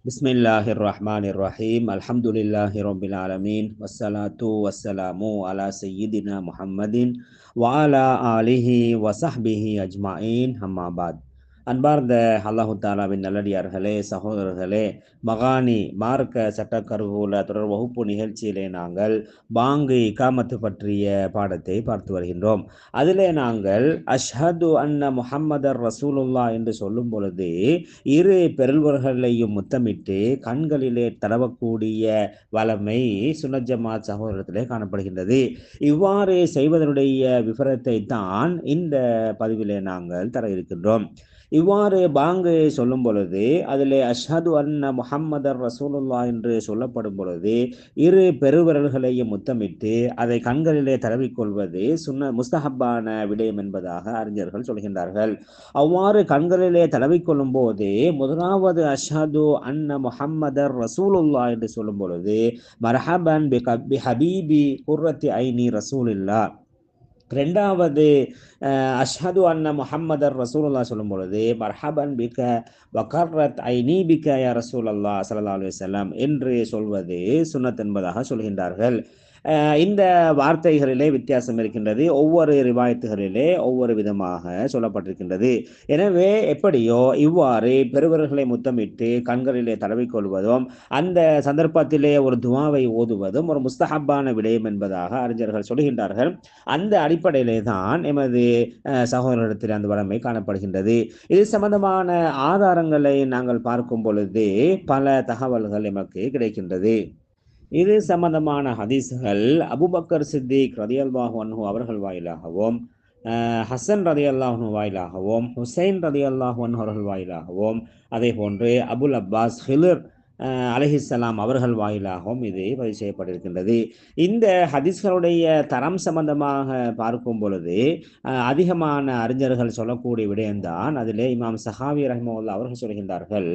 بسم الله الرحمن الرحيم الحمد لله رب العالمين والصلاة والسلام على سيدنا محمد وعلى آله وصحبه أجمعين أما بعد அன்பார்ந்த அல்லாஹு தாலாவின் நல்லடியார்களே சகோதரர்களே மகானி மார்க்க சட்டக்கருவூல தொடர் வகுப்பு நிகழ்ச்சியிலே நாங்கள் பாங்கு இகாமத்து பற்றிய பாடத்தை பார்த்து வருகின்றோம். அதிலே நாங்கள் அஷ்ஹது அன்ன முஹம்மதர் ரசூலுல்லா என்று சொல்லும் பொழுது இரு பெருள்வர்களையும் முத்தமிட்டு கண்களிலே தடவக்கூடிய வளமை சுனஜமா சகோதரத்திலே காணப்படுகின்றது. இவ்வாறு செய்வதனுடைய விவரத்தை தான் இந்த பதிவிலே நாங்கள் தர இருக்கின்றோம். இவ்வாறு பாங்கு சொல்லும் பொழுது அதில் அஷ்ஹது அன்ன முஹம்மதர் ரசூலுல்லா என்று சொல்லப்படும் பொழுது இரு பெருவிரல்களையும் முத்தமிட்டு அதை கண்களிலே தடவிக்கொள்வது சுன்ன முஸ்தஹப்பான விடயம் என்பதாக அறிஞர்கள் சொல்கின்றார்கள். அவ்வாறு கண்களிலே தடவிக்கொள்ளும் போது முதலாவது அஷ்ஹது அன்ன முஹம்மதர் ரசூலுல்லா என்று சொல்லும் பொழுது மரஹபன் பி ஹபீபி குர்ரத்தி ஐனி ரசூலில்லா ரெண்டாவது அஷ்ஹது அன்ன முஹம்மதர் ரசூலுல்லா சொல்லும் பொழுது மர்ஹபன் பிக வகர்ரத் ஐனி பிக யா ரசூல் அல்லா சல்லா அலுவலம் என்று சொல்வது சுன்னத் என்பதாக சொல்கின்றார்கள். இந்த வார்த்தைகளிலே வித்தியாசம் இருக்கின்றது. ஒவ்வொரு ரிவாயத்துகளிலே ஒவ்வொரு விதமாக சொல்லப்பட்டிருக்கின்றது. எனவே எப்படியோ இவ்வாறு பெருவர்களை முத்தமிட்டு கண்களிலே தடவிக்கொள்வதும் அந்த சந்தர்ப்பத்திலே ஒரு துவாவை ஓதுவதும் ஒரு முஸ்தஹப்பான விடயம் என்பதாக அறிஞர்கள் சொல்கின்றார்கள். அந்த அடிப்படையிலே தான் எமது சகோதரத்தில் அந்த வளமை காணப்படுகின்றது. இது சம்பந்தமான ஆதாரங்களை நாங்கள் பார்க்கும் பொழுது பல தகவல்கள் எமக்கு கிடைக்கின்றது. இது சம்பந்தமான ஹதீஸ்கள். அபுபக்கர் சித்திக் ரதியல்வாஹ் அன்ஹு அவர்கள் வாயிலாகவும் ஹசன் ரதி அல்லாஹு வாயிலாகவும் ஹுசைன் ரதி அல்லாஹ் அவர்கள் வாயிலாகவும் அதே போன்று அபுல் அப்பாஸ் ஹிலர் அலஹிசலாம் அவர்கள் வாயிலாகவும் இது பதிவு செய்யப்பட்டிருக்கின்றது. இந்த ஹதீஸ்களுடைய தரம் சம்பந்தமாக பார்க்கும் பொழுது அதிகமான அறிஞர்கள் சொல்லக்கூடிய விடயம்தான் அதிலே இமாம் சஹாவி ரஹ்மல்லா அவர்கள் சொல்கின்றார்கள்.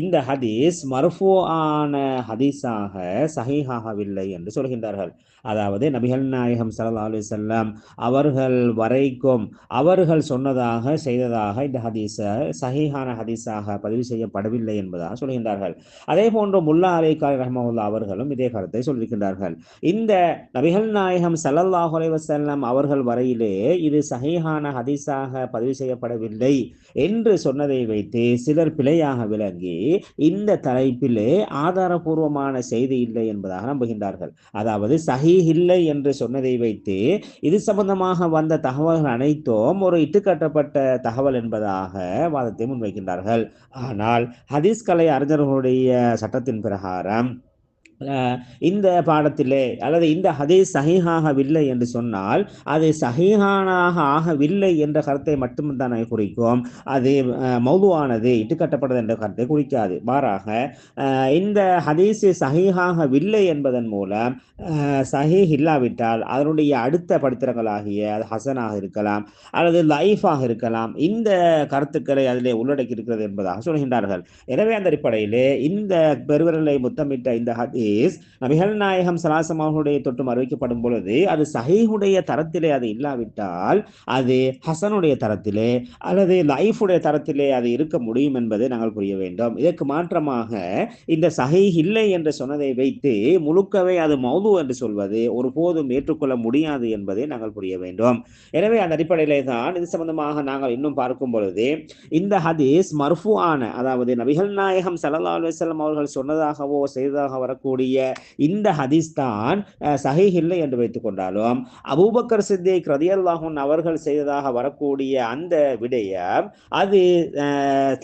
இந்த ஹதீஸ் மர்ஃபூ ஆன ஹதீஸாக சஹீஹாகவில்லை என்று சொல்கின்றார்கள். அதாவது நபிகள் நாயகம் சல்லா அலி செல்லம் அவர்கள் வரைக்கும் அவர்கள் சொன்னதாக செய்ததாக இந்த ஹதீஸ சஹீஹான ஹதீஸாக பதிவு செய்யப்படவில்லை என்பதாக சொல்கின்றார்கள். அதே போன்று முல்லா அலிகால் ரஹமவுல்லா அவர்களும் இதே கருத்தை சொல்லியிருக்கின்றார்கள். இந்த நபிகள் நாயகம் சல்லல்லாஹ் அலைவசல்லம் அவர்கள் வரையிலே இது சகிஹான ஹதீஸாக பதிவு செய்யப்படவில்லை என்று சொன்னதை வைத்து சிலர் பிழையாக விளங்கி இந்த தலைப்பிலே ஆதாரபூர்வமான செய்தி இல்லை என்பதாக நம்புகின்றார்கள். அதாவது சஹி இல்லை என்று சொன்னதை வைத்து இது சம்பந்தமாக வந்த தகவல்கள் அனைத்தும் ஒரு இட்டுக்கட்டப்பட்ட தகவல் என்பதாக வாதத்தை முன்வைக்கின்றார்கள். ஆனால் ஹதீஸ் கலை அறிஞர்களுடைய சட்டத்தின் பிரகாரம் இந்த பாடத்திலே அல்லது இந்த ஹதீஸ் சஹீஹாகவில்லை என்று சொன்னால் அது சஹீஹானாக ஆகவில்லை என்ற கருத்தை மட்டும்தான் குறிக்கும். அது மௌதுவானது இட்டுக்கட்டப்பட்டது என்ற கருத்தை குறிக்காது. மாறாக இந்த ஹதீஸ் சஹீஹாகவில்லை என்பதன் மூலம் சஹீஹ் இல்லாவிட்டால் அதனுடைய அடுத்த படித்திரங்களாகிய அது ஹசனாக இருக்கலாம் அல்லது லைஃபாக இருக்கலாம். இந்த கருத்துக்களை அதிலே உள்ளடக்கி இருக்கிறது என்பதாக சொல்கின்றார்கள். எனவே அந்த அடிப்படையிலே இந்த பெருவிரலை முத்தமிட்ட இந்த ஹதீஸ் ஹதீஸ் நபிகள் நாயகம் சலாசம் அவர்களுடைய தொட்டும் அறிவிக்கப்படும் பொழுது அது சஹீஹுடைய தரத்திலே அது இல்லாவிட்டால் அது ஹசனுடைய தரத்திலே அல்லது லைஃபுடைய தரத்திலே அது இருக்க முடியும் என்பதை நாங்கள் புரிய வேண்டும். இதற்கு மாற்றமாக இந்த சஹீஹ் இல்லை என்று சொன்னதை வைத்து முழுக்கவே அது மௌது என்று சொல்வது ஒருபோதும் ஏற்றுக்கொள்ள முடியாது என்பதை நாங்கள் புரிய வேண்டும். எனவே அந்த அடிப்படையிலே தான் இது சம்பந்தமாக நாங்கள் இன்னும் பார்க்கும் பொழுது இந்த ஹதீஸ் மர்ஃபு ஆன அதாவது நபிகள் நாயகம் சல்லா அலுவலம் அவர்கள் சொன்னதாகவோ செய்ததாக வரக்கூடிய இந்த ஹதீஸ் தான் சஹீஹ் இல்லை என்று வைத்துக் கொண்டாலும் அபூபக்கர் சித்திக் ரதியல்லாஹூன் அவர்கள் செய்ததாக வரக்கூடிய அந்த விடயம் அது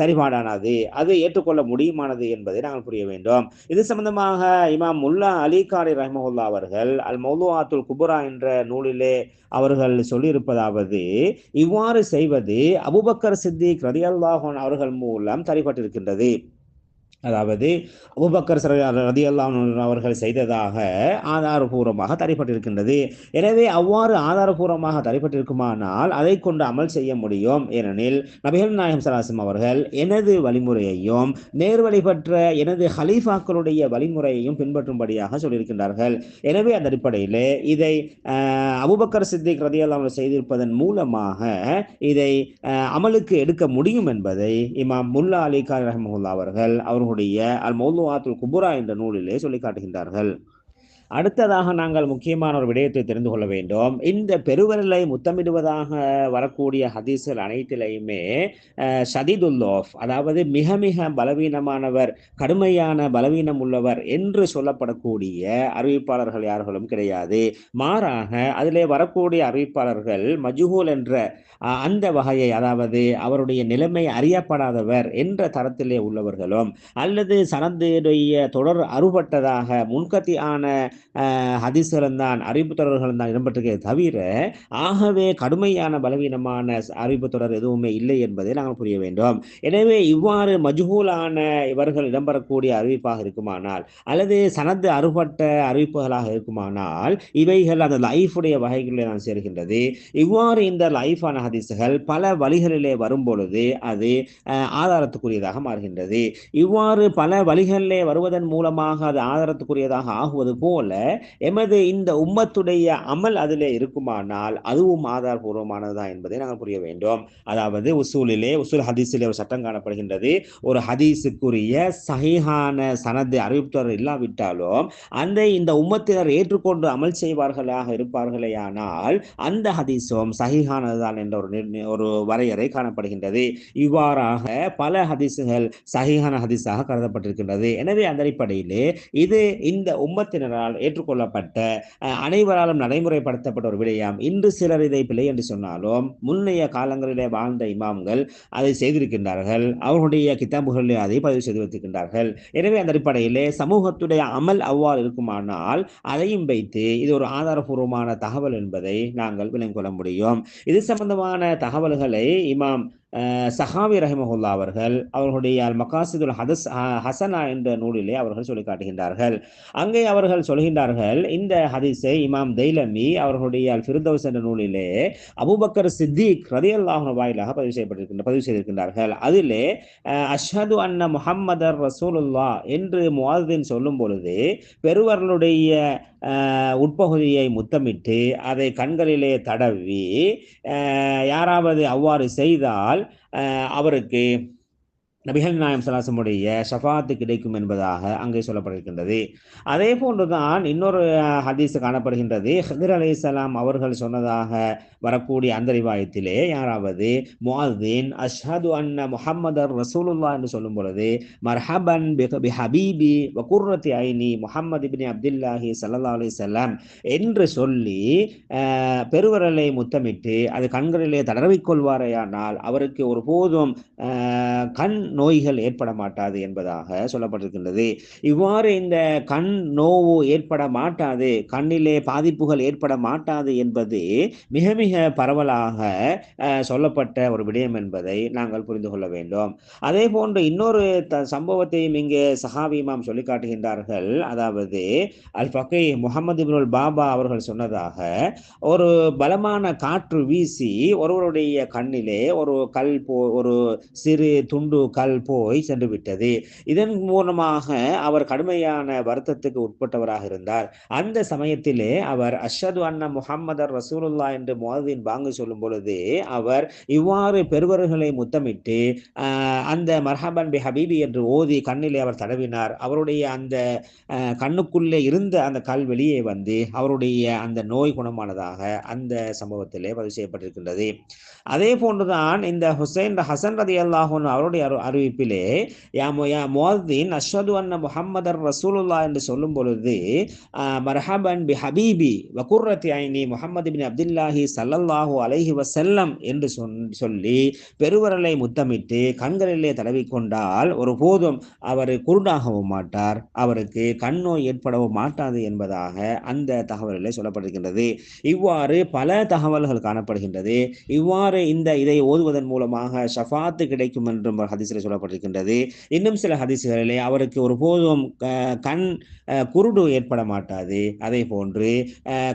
சரிபாடானது அது ஏற்றுக்கொள்ள முடியுமானது என்பதை நாங்கள் புரிய வேண்டும். இது சம்பந்தமாக இமாம் முல்லா அலிகாரி ரஹமஹுல்லா அவர்கள் அல் மௌலுவாத்துல் குபுரா என்ற நூலிலே அவர்கள் சொல்லியிருப்பதாவது இவ்வாறு செய்வது அபுபக்கர் சித்திக் ரதியல்லாஹூன் அவர்கள் மூலம் தரிப்பட்டிருக்கின்றது அதாவது அபுபக்கர் ரதி அவர்கள் செய்ததாக ஆதாரபூர்வமாக தரைப்பட்டிருக்கின்றது எனவே அவ்வாறு ஆதாரபூர்வமாக தரைப்பட்டிருக்குமானால் அதை கொண்டு அமல் செய்ய முடியும். ஏனெனில் நபிகள் நாயகம் சலாசம் அவர்கள் எனது வழிமுறையையும் நேர்வழி பெற்ற எனது ஹலீஃபாக்களுடைய வழிமுறையையும் பின்பற்றும்படியாக சொல்லியிருக்கின்றார்கள். எனவே அந்த அடிப்படையில் இதை அபுபக்கர் சித்திக் ரதி அவர்கள் செய்திருப்பதன் மூலமாக இதை அமலுக்கு எடுக்க முடியும் என்பதை இமாம் முல்லா அலிகார் ரஹமுல்லா அவர்கள் அவர் அவர்களுடைய அல் மௌலுவாத்துல் குபுரா என்ற நூலிலே சொல்லி காட்டுகின்றார்கள். அடுத்ததாக நாங்கள் முக்கியமான ஒரு விடயத்தை தெரிந்து கொள்ள வேண்டும். இந்த பெருவரலை முத்தமிடுவதாக வரக்கூடிய ஹதீஸ்கள் அனைத்திலையுமே ஷதீதுல்லோஃப் அதாவது மிக மிக பலவீனமானவர் கடுமையான பலவீனம் உள்ளவர் என்று சொல்லப்படக்கூடிய அறிவிப்பாளர்கள் யார்களும் கிடையாது. மாறாக அதிலே வரக்கூடிய அறிவிப்பாளர்கள் மஜுகூல் என்ற அந்த வகையை அதாவது அவருடைய நிலைமை அறியப்படாதவர் என்ற தரத்திலே உள்ளவர்களும் அல்லது சனதுடைய தொடர் அறுபட்டதாக முன்கத்தியான ஹதீஸ்களும் தான் அறிவிப்பு தொடர்களும் தான் இடம்பெற்றிருக்கே தவிர ஆகவே கடுமையான பலவீனமான அறிவிப்பு தொடர் எதுவுமே இல்லை என்பதை நாங்கள் புரிய வேண்டும். எனவே இவ்வாறு மஜ்ஹூலான இவர்கள் இடம்பெறக்கூடிய அறிவிப்பாக இருக்குமானால் அல்லது சனது அறுபட்ட அறிவிப்புகளாக இருக்குமானால் இவைகள் அந்த லைஃபுடைய வகைகளில் தான் சேர்கின்றது. இவ்வாறு இந்த லைஃபான ஹதீஸுகள் பல வழிகளிலே வரும் பொழுது அது ஆதாரத்துக்குரியதாக மாறுகின்றது. இவ்வாறு பல வழிகளிலே வருவதன் மூலமாக அது ஆதாரத்துக்குரியதாக ஆகுவது போல எமது இந்த உம்மத்துடைய அமல் அதிலே இருக்குமானால் அதுவும் ஆதாரபூர்வமானதுதான் என்பதை நாங்கள் புரிய வேண்டும். அதாவது உசூலிலே உசூல் ஹதீஸிலே ஒரு சட்டம் காணப்படுகின்றது. ஒரு ஹதீஸுக்குரிய சகிஹான சனது அறிவிப்பவர் இல்லாவிட்டாலும் அந்த இந்த உம்மத்தினர் ஏற்றுக்கொண்டு அமல் செய்வார்களாக இருப்பார்களே ஆனால் அந்த ஹதீஸும் சகிஹானதுதான் என்ற ஒரு ஒரு வரையறை காணப்படுகின்றது. இவ்வாறாக பல ஹதீஸுகள் சகிஹான ஹதீஸாக கருதப்பட்டிருக்கின்றது. எனவே அந்த அடிப்படையிலே இது இந்த உம்மத்தினரால் ஏற்றுக்கொள்ளப்பட்ட அனைவராலும் நடைமுறைப்படுத்தப்பட்ட ஒரு விடயம். இன்று சிலர் இதை பிழை என்று சொன்னாலும் முன்னைய காலங்களிலே வாழ்ந்த இமாம்கள் அதை செய்திருக்கின்றார்கள். அவர்களுடைய கித்தாம்புகளிலே அதை பதிவு செய்து வைத்திருக்கின்றார்கள். எனவே அந்த அடிப்படையிலே சமூகத்துடைய அமல் அவ்வாறு இருக்குமானால் அதையும் வைத்து இது ஒரு ஆதாரபூர்வமான தகவல் என்பதை நாங்கள் விளங்கிக் கொள்ள முடியும். இது சம்பந்தமான தகவல்களை இமாம் சஹாவி ரஹிமஹுல்லா அவர்கள் அவர்களுடைய அல் மகாசிதுல் ஹதஸ் ஹசனா என்ற நூலிலே அவர்கள் சொல்லி காட்டுகின்றார்கள். அங்கே அவர்கள் சொல்கின்றார்கள் இந்த ஹதீஸை இமாம் தெய்லமி அவர்களுடைய அல் என்ற நூலிலே அபுபக்கர் சித்திக் ரதி அல்லாஹ் வாயிலாக பதிவு செய்யப்பட்டிருக்கின்ற பதிவு செய்திருக்கின்றார்கள். அதிலே அஷ்ஹது அன்ன முஹம்மதர் ரசூலுல்லா என்று முவாதின் சொல்லும் பொழுது பெருவர்களுடைய உட்பகுதியை முத்தமிட்டு அதை கண்களிலே தடவி யாராவது அவ்வாறு செய்தால் அவருக்கு நபிகள் நாயம் சலாசமுடைய ஷஃபாத்து கிடைக்கும் என்பதாக அங்கே சொல்லப்படுகின்றது அதே போன்றுதான் இன்னொரு ஹதீஸ் காணப்படுகின்றது. ஹதிர் அலி சலாம் அவர்கள் சொன்னதாக வரக்கூடிய அந்த ரிவாயத்திலே யாராவது முஹாதீன் அஷ்ஹது அன்ன முஹம்மதர் ரசூலுல்லா என்று சொல்லும் பொழுது மர்ஹபன் பி ஹபீபி வகுர்ரத்தி ஐனி முஹம்மது பின் அப்துல்லாஹி சல்லா அலி சலாம் என்று சொல்லி பெருவரலை முத்தமிட்டு அது கண்களிலே தடவிக்கொள்வாரையானால் அவருக்கு ஒருபோதும் கண் நோய்கள் ஏற்பட மாட்டாது என்பதாக சொல்லப்பட்டிருக்கின்றது. இவ்வாறு இந்த கண் நோவு ஏற்பட மாட்டாது கண்ணிலே பாதிப்புகள் ஏற்பட மாட்டாது என்பது மிக மிக பரவலாக சொல்லப்பட்ட ஒரு விடயம் என்பதை நாங்கள் புரிந்து கொள்ள வேண்டும். அதே போன்று இன்னொரு த சம்பவத்தையும் இங்கே சஹாபிமாம் சொல்லி காட்டுகின்றார்கள் அதாவது அல் பக்கை முகமது இப்னுல் பாபா அவர்கள் சொன்னதாக ஒரு பலமான காற்று வீசி ஒருவருடைய கண்ணிலே ஒரு கல் போ ஒரு சிறு துண்டு கல் போய் சென்று விட்டது. இதன் மூலமாக அவர் கடுமையான வருத்தத்துக்கு உட்பட்டவராக இருந்தார். அந்த சமயத்திலே அவர் அஷது அண்ணா முகம்மதர் ரசூலுல்லா என்று மோதின் பாங்கு சொல்லும் பொழுது அவர் இவ்வாறு பெருவர்களை முத்தமிட்டு அந்த மர்ஹபன் பி ஹபீபி என்று ஓதி கண்ணிலே அவர் தடவினார். அவருடைய அந்த கண்ணுக்குள்ளே இருந்த அந்த கல் வெளியே வந்து அவருடைய அந்த நோய் குணமானதாக அந்த சம்பவத்திலே பதிவு செய்யப்பட்டிருக்கின்றது. அதே போன்றுதான் இந்த ஹுசைன் ஹசன் ரதி அல்லாஹூன் அவருடைய அறிவிப்பிலே மோதின் அஸ்வது அண்ண முஹம்மதர் ரசூலுல்லா என்று சொல்லும் பொழுது மர்ஹபன் பி ஹபீபி வகுர்ரத்தி ஐனி முஹம்மது பின் அப்துல்லாஹி சல்லல்லாஹு அலைஹி வசல்லம் என்று சொல்லி பெருவரலை முத்தமிட்டு கண்களிலே தடவிக்கொண்டால் ஒரு போதும் அவர் குருடாகவும் மாட்டார். அவருக்கு கண் நோய் ஏற்படவும் மாட்டாது என்பதாக அந்த தகவலிலே சொல்லப்படுகின்றது. இவ்வாறு பல தகவல்கள் காணப்படுகின்றது. இவ்வாறு இந்த இதை ஓதுவதன் மூலமாக ஷஃபாத்து கிடைக்கும் என்றும் ஹதீஸில் சொல்லப்பட்டிருக்கின்றது. இன்னும் சில ஹதீசுகளிலே அவருக்கு ஒரு போதும் கண் குருடு ஏற்பட மாட்டாது. அதே போன்று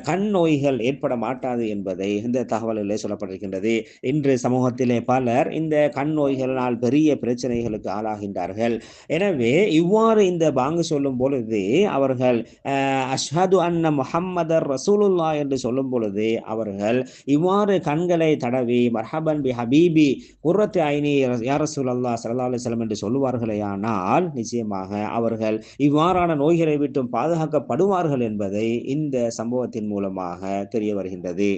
கண் நோய்கள் ஏற்பட மாட்டாது என்பதை இந்த தகவலிலே சொல்லப்பட்டிருக்கின்றது. இன்று சமூகத்திலே பலர் இந்த கண் நோய்களினால் பெரிய பிரச்சனைகளுக்கு ஆளாகின்றார்கள். எனவே இவ்வாறு இந்த பாங்கு சொல்லும் பொழுது அவர்கள் அஷ்ஹது அன்ன முஹம்மதர் ரசூலுல்லா என்று சொல்லும் பொழுது அவர்கள் இவ்வாறு கண்களை தடவி மர்ஹபன் பி ஹபீபி குர்ரத்து ஐனி யார் ரசூல் அல்லா சல்லா அலிஸ்லம் என்று சொல்லுவார்களேயானால் நிச்சயமாக அவர்கள் இவ்வாறான நோய்களை விட்டும் பாதுகாக்கப்படுவார்கள் என்பதை இந்த சம்பவத்தின் மூலமாக தெரிய வருகின்றது.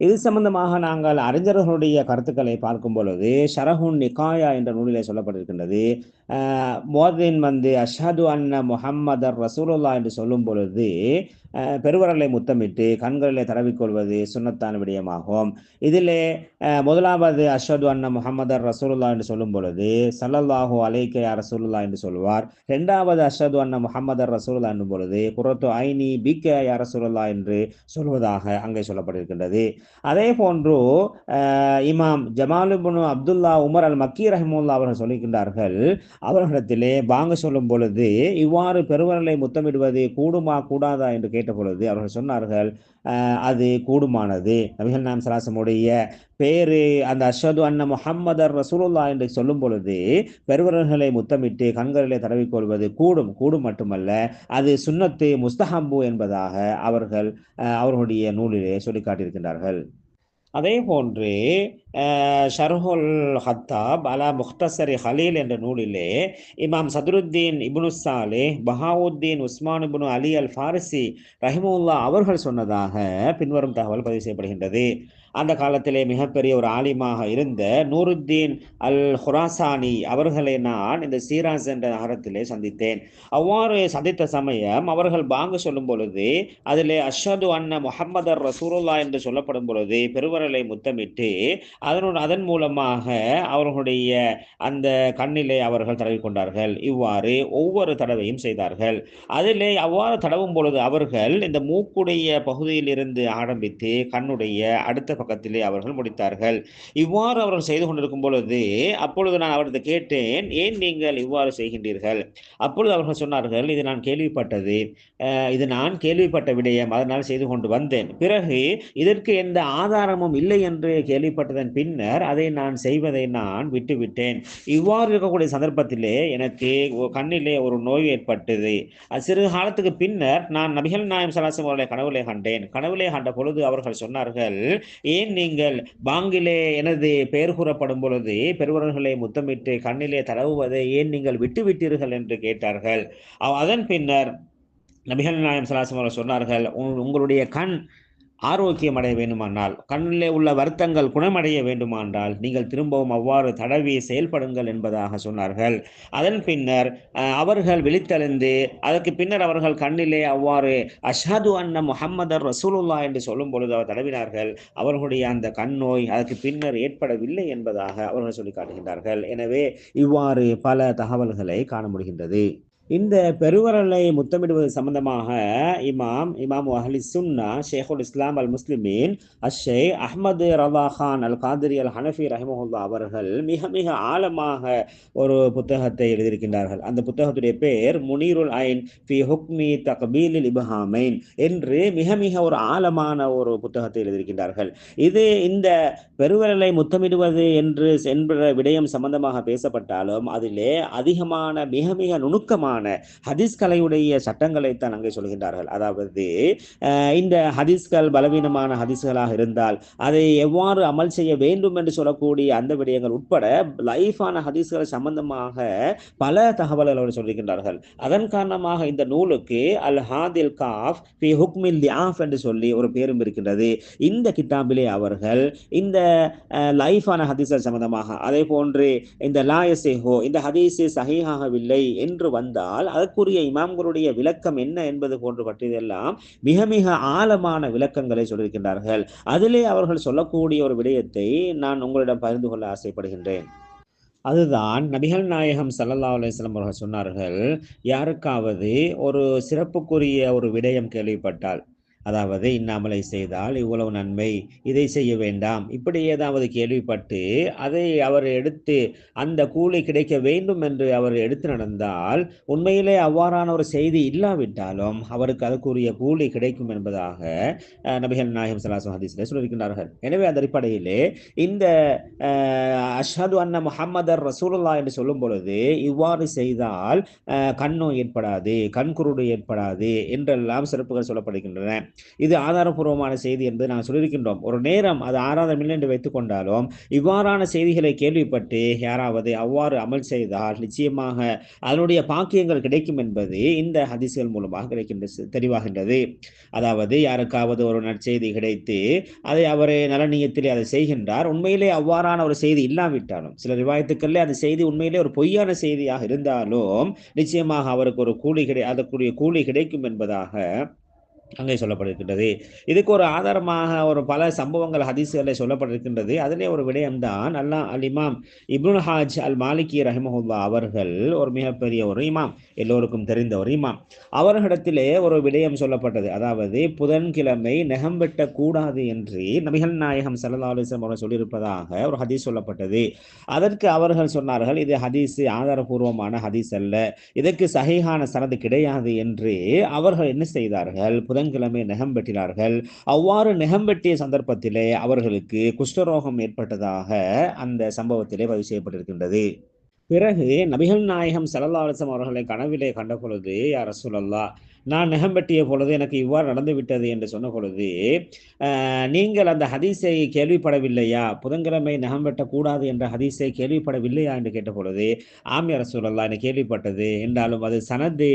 இது சம்பந்தமாக நாங்கள் அறிஞர்களுடைய கருத்துக்களை பார்க்கும் பொழுது ஷரஹுன் நிகாயா என்ற நூலிலே சொல்லப்பட்டிருக்கின்றது. மோதின் வந்து அஷாது அன்ன முஹம்மதர் ரசூலுல்லா என்று சொல்லும் பொழுது பெருவரலை முத்தமிட்டு கண்களிலே தடவிக்கொள்வது சுண்ணத்தான விடயமாகும். இதிலே முதலாவது அஷது அன்ன முகமதர் ரசூலுல்லா என்று சொல்லும் பொழுது சல்லல்லாஹு அலைக்கே ரசூலுல்லா என்று சொல்வார். இரண்டாவது அஷது அன்ன முகமதர் ரசூலுல்லா என்னும் பொழுது புறத்து ஐனி பிகே ரசூலுல்லா என்று சொல்வதாக அங்கே சொல்லப்பட்டிருக்கின்றது. அதே போன்று இமாம் ஜமாலுபுனு அப்துல்லா உமர் அல் மக்கி ரஹிமுல்லா அவர்கள் சொல்லிக்கின்றார்கள் அவர்களிடத்திலே வாங்க சொல்லும் பொழுது இவ்வாறு பெருவரலை முத்தமிடுவது கூடுமா கூடாதா? என்று கேட்ட பொழுது அவர்கள் சொன்னார்கள் அது கூடுமானது. நபிகள் நாம் சலாசமுடைய பேரு அந்த அஷது அன்ன முஹம்மதர் ரசூலுல்லா என்று சொல்லும் பொழுது பெருவர்களை முத்தமிட்டு கண்களிலே தடவிக்கொள்வது கூடும் கூடும் மட்டுமல்ல அது சுன்னத்து முஸ்தஹம்பு என்பதாக அவர்கள் அவர்களுடைய நூலிலே சொல்லி காட்டியிருக்கின்றார்கள் அதே போன்று ஷர்ஹுல் ஹத்தாப் அலா முக்தசரி ஹலீல் என்ற நூலிலே இமாம் சதுருத்தீன் இபுனு சாலே பஹாவுத்தீன் உஸ்மான் இபுனு அலி அல் ஃபாரிசி ரஹிமுல்லா அவர்கள் சொன்னதாக பின்வரும் தகவல் பதிவு செய்யப்படுகின்றது. அந்த காலத்திலே மிகப்பெரிய ஒரு ஆலிமாக இருந்த நூருத்தீன் அல் ஹுராசானி அவர்களை நான் இந்த சீராஸ் என்ற நகரத்திலே சந்தித்தேன். அவ்வாறு சந்தித்த சமயம் அவர்கள் பாங்கு சொல்லும் பொழுது அதிலே அஷது அண்ண முஹம்மதர் ரசூருல்லா என்று சொல்லப்படும் பொழுது பெருவரலை முத்தமிட்டு அதனுடன் அதன் மூலமாக அவர்களுடைய அந்த கண்ணிலே அவர்கள் தடவி கொண்டார்கள். இவ்வாறு ஒவ்வொரு தடவையும் செய்தார்கள். அதிலே அவ்வாறு தடவும் பொழுது அவர்கள் இந்த மூக்குடைய பகுதியில் இருந்து ஆரம்பித்து கண்ணுடைய அடுத்த பக்கத்திலே அவர்கள் முடித்தார்கள். இவ்வாறு அவர்கள் செய்து கொண்டிருக்கும் பொழுது அப்பொழுது நான் அவரது கேட்டேன் ஏன் நீங்கள் இவ்வாறு செய்கின்றீர்கள்? அப்பொழுது அவர்கள் சொன்னார்கள் இது நான் கேள்விப்பட்டது. இது நான் கேள்விப்பட்ட விடயம். அதனால் செய்து கொண்டு வந்தேன். பிறகு இதற்கு எந்த ஆதாரமும் இல்லை என்று கேள்விப்பட்டதன் பின்னர் அதை நான் செய்வதை நான் விட்டுவிட்டேன். இவ்வாறு இருக்கக்கூடிய சந்தர்ப்பத்திலே எனக்கு கண்ணிலே ஒரு நோய் ஏற்பட்டது. சிறிது காலத்துக்கு பின்னர் நான் நபிகள் நாயம் சலாசம் அவர்களை கனவுலே கண்டேன். கனவுலே கண்ட பொழுது அவர்கள் சொன்னார்கள் ஏன் நீங்கள் பாங்கிலே எனது பெயர் கூறப்படும் பொழுது பெருவர்களை முத்தமிட்டு கண்ணிலே தடவுவதை ஏன் நீங்கள் விட்டுவிட்டீர்கள்? என்று கேட்டார்கள். அதன் பின்னர் நபிகள் நாயம் சலாசம் அவர்கள் சொன்னார்கள் உங்களுடைய கண் ஆரோக்கியம் அடைய வேண்டுமானால் கண்ணிலே உள்ள வருத்தங்கள் குணமடைய வேண்டுமானால் நீங்கள் திரும்பவும் அவ்வாறு தடவி செயல்படுங்கள் என்பதாக சொன்னார்கள். அதன் பின்னர் அவர்கள் விழித்தெழுந்து அதற்கு பின்னர் அவர்கள் கண்ணிலே அவ்வாறு அஷாது அன்ன முஹம்மதர் ரசூலுல்லா என்று சொல்லும் பொழுது அவர் தடவினார்கள். அவர்களுடைய அந்த கண் நோய் அதற்கு பின்னர் ஏற்படவில்லை என்பதாக அவர்கள் சொல்லி காட்டுகின்றார்கள். எனவே இவ்வாறு பல தகவல்களை காண முடிகின்றது. இந்த பெருவரலை முத்தமிடுவது சம்பந்தமாக இமாம் இமாம் அஹ்லி சுன்னா ஷேகுல் இஸ்லாம் அல் முஸ்லிமீன் அஷே அஹ்மது ரவா கான் அல் காதிரி அல் ஹனஃபி ரஹிமஹுல்லா அவர்கள் மிக மிக ஆழமாக ஒரு புத்தகத்தை எழுதியிருக்கின்றார்கள். அந்த புத்தகத்துடைய பேர் முனீருல் ஐன் ஃபி ஹுக்மி தக்பீலில் இபஹாமைன் என்று மிக மிக ஒரு ஆழமான ஒரு புத்தகத்தை எழுதியிருக்கின்றார்கள். இது இந்த பெருவரலை முத்தமிடுவது என்று என்ற விடயம் சம்பந்தமாக பேசப்பட்டாலும் அதிலே அதிகமான மிக மிக நுணுக்கமான தொடர்பான ஹதீஸ் கலையுடைய சட்டங்களை தான் அங்கே சொல்கின்றார்கள். அதாவது இந்த ஹதீஸ்கள் பலவீனமான ஹதீஸ்களாக இருந்தால் அதை எவ்வாறு அமல் செய்ய வேண்டும் என்று சொல்லக்கூடிய அந்த விடயங்கள் உட்பட லைஃபான ஹதீஸ்கள் சம்பந்தமாக பல தகவல்கள் அவர் சொல்லியிருக்கின்றார்கள் அதன் காரணமாக இந்த நூலுக்கு அல் ஹாதில் காஃப் பி ஹுக்மில் தியாஃப் என்று சொல்லி ஒரு பேரும் இருக்கின்றது. இந்த கிட்டாபிலே அவர்கள் இந்த லைஃபான ஹதீஸ்கள் சம்பந்தமாக அதே போன்று இந்த லாயசேஹோ இந்த ஹதீஸு சகிஹாகவில்லை என்று வந்தால் அதற்குரிய இமாம்களுடைய விளக்கம் என்ன என்பது போன்று பற்றியதெல்லாம் மிக மிக ஆழமான விளக்கங்களை சொல்லியிருக்கின்றார்கள். அதிலே அவர்கள் சொல்லக்கூடிய ஒரு விடயத்தை நான் உங்களிடம் பகிர்ந்து கொள்ள ஆசைப்படுகின்றேன். அதுதான் நபிகள் நாயகம் சல்லல்லா அலுவலம் அவர்கள் சொன்னார்கள் யாருக்காவது ஒரு சிறப்புக்குரிய ஒரு விடயம் கேள்விப்பட்டால். அதாவது இன்னாமலை செய்தால் இவ்வளவு நன்மை இதை செய்ய வேண்டாம். இப்படி ஏதாவது கேள்விப்பட்டு அதை அவர் எடுத்து அந்த கூலி கிடைக்க வேண்டும் என்று அவர் எடுத்து நடந்தால் உண்மையிலே அவ்வாறான ஒரு செய்தி இல்லாவிட்டாலும் அவருக்கு அதுக்குரிய கூலி கிடைக்கும் என்பதாக நபிகள் நாயகம் சலாசம் ஹதீஸில் சொல்லியிருக்கின்றார்கள். எனவே அந்த அடிப்படையிலே இந்த அஷாது அண்ண முஹம்மதர் ரசூலுல்லா என்று சொல்லும் பொழுது இவ்வாறு செய்தால் கண்ணோ ஏற்படாது கண்குருடு ஏற்படாது என்றெல்லாம் சிறப்புகள் சொல்லப்படுகின்றன. இது ஆதாரபூர்வமான செய்தி என்பது நான் சொல்லியிருக்கின்றோம். ஒரு நேரம் அது ஆராதம் இல்லை என்று வைத்துக் கொண்டாலும் இவ்வாறான செய்திகளை கேள்விப்பட்டு யாராவது அவ்வாறு அமல் செய்தால் நிச்சயமாக அதனுடைய பாக்கியங்கள் கிடைக்கும் என்பது இந்த ஹதிசுகள் மூலமாக கிடைக்கின்ற தெளிவாகின்றது அதாவது யாருக்காவது ஒரு நற்செய்தி கிடைத்து அதை அவர் நலநீயத்திலே அதை செய்கின்றார். உண்மையிலே அவ்வாறான ஒரு செய்தி இல்லாவிட்டாலும் சில ரிவாயத்துக்களில் அந்த செய்தி உண்மையிலே ஒரு பொய்யான செய்தியாக இருந்தாலும் நிச்சயமாக அவருக்கு ஒரு கூலி கிடை அதற்குரிய கூலி கிடைக்கும் என்பதாக அங்கே சொல்லப்பட்டிருக்கின்றது. இதுக்கு ஒரு ஆதாரமாக ஒரு பல சம்பவங்கள் ஹதீசுகளில் சொல்லப்பட்டிருக்கின்றது. அதிலே ஒரு விடயம்தான் அல்லா அல் இமாம் இப்னுல் ஹாஜ் அல் மாலிகி ரஹிமஹுல்லா அவர்கள் ஒரு மிகப்பெரிய ஒரு இமாம் எல்லோருக்கும் தெரிந்த ஒரு இமாம். அவர்களிடத்திலே ஒரு விடயம் சொல்லப்பட்டது. அதாவது புதன்கிழமை நெகம் வெட்டக்கூடாது என்று நபிகள் நாயகம் சல்லா அலிஸ்லாம் அவர்கள் சொல்லியிருப்பதாக ஒரு ஹதீஸ் சொல்லப்பட்டது. அதற்கு அவர்கள் சொன்னார்கள் இது ஹதீஸ் ஆதாரபூர்வமான ஹதீஸ் அல்ல இதற்கு சகைகான சனது கிடையாது என்று அவர்கள் என்ன செய்தார்கள்? புதன்கிழமை நெகம் வெட்டினார்கள். அவ்வாறு நெகம் வெட்டிய சந்தர்ப்பத்திலே அவர்களுக்கு குஷ்டரோகம் ஏற்பட்டதாக அந்த சம்பவத்திலே பதிவு செய்யப்பட்டிருக்கின்றது. பிறகு நபிகள் நாயகம் சலல்லாசம் அவர்களை கனவிலே கண்ட பொழுது யார் ரசூலல்லா நான் நெகம்பட்டிய பொழுது எனக்கு இவ்வாறு நடந்து விட்டது என்று சொன்ன பொழுது நீங்கள் அந்த ஹதீஸை கேள்விப்படவில்லையா? புதன்கிழமை நகம்பெட்டக்கூடாது என்ற ஹதீஸை கேள்விப்படவில்லையா? என்று கேட்ட பொழுது ஆமியார் சூழல்லா என்று கேள்விப்பட்டது. என்றாலும் அது சனது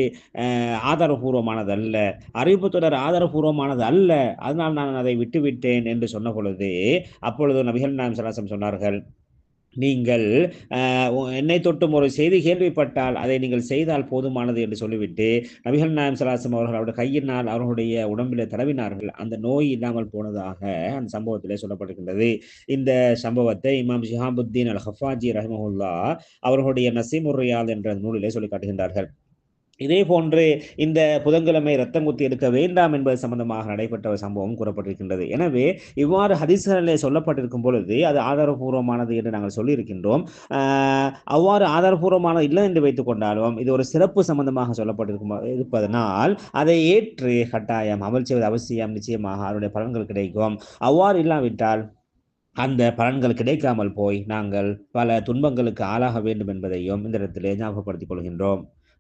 ஆதாரபூர்வமானது அல்ல அறிவிப்பு தொடர் ஆதாரபூர்வமானது அல்ல அதனால் நான் அதை விட்டுவிட்டேன் என்று சொன்ன பொழுது அப்பொழுது நபிகள் நாயம் சலாசம் சொன்னார்கள் நீங்கள் என்னை தொட்டும் ஒரு செய்தி கேள்விப்பட்டால் அதை நீங்கள் செய்தால் போதுமானது என்று சொல்லிவிட்டு நபிகள் நாயம் சலாசம் அவர்கள் அவருடைய கையினால் அவர்களுடைய உடம்பில் தடவினார்கள். அந்த நோய் இல்லாமல் போனதாக அந்த சம்பவத்திலே சொல்லப்பட்டிருக்கின்றது. இந்த சம்பவத்தை இமாம் ஷிஹாபுத்தீன் அல் ஹஃபாஜி ரஹமஹுல்லா அவர்களுடைய நசீமுர்ரியால் என்ற நூலிலே சொல்லி காட்டுகின்றார்கள் இதே போன்று இந்த புதன்கிழமை ரத்தம் குத்தி எடுக்க வேண்டாம் என்பது சம்பந்தமாக நடைபெற்ற ஒரு சம்பவம் கூறப்பட்டிருக்கின்றது. எனவே இவ்வாறு ஹதீஸ்களிலே சொல்லப்பட்டிருக்கும் பொழுது அது ஆதாரபூர்வமானது என்று நாங்கள் சொல்லியிருக்கின்றோம். அவ்வாறு ஆதாரபூர்வமானது இல்லை என்று வைத்துக் கொண்டாலும் இது ஒரு சிறப்பு சம்பந்தமாக சொல்லப்பட்டிருக்கும் இருப்பதனால் அதை ஏற்று கட்டாயம் அமல் செய்வது அவசியம் நிச்சயமாக அதனுடைய பலன்கள் கிடைக்கும். அவ்வாறு இல்லாவிட்டால் அந்த பலன்கள் கிடைக்காமல் போய் நாங்கள் பல துன்பங்களுக்கு ஆளாக வேண்டும் என்பதையும் இந்த இடத்திலே ஞாபகப்படுத்திக் கொள்கின்றோம்.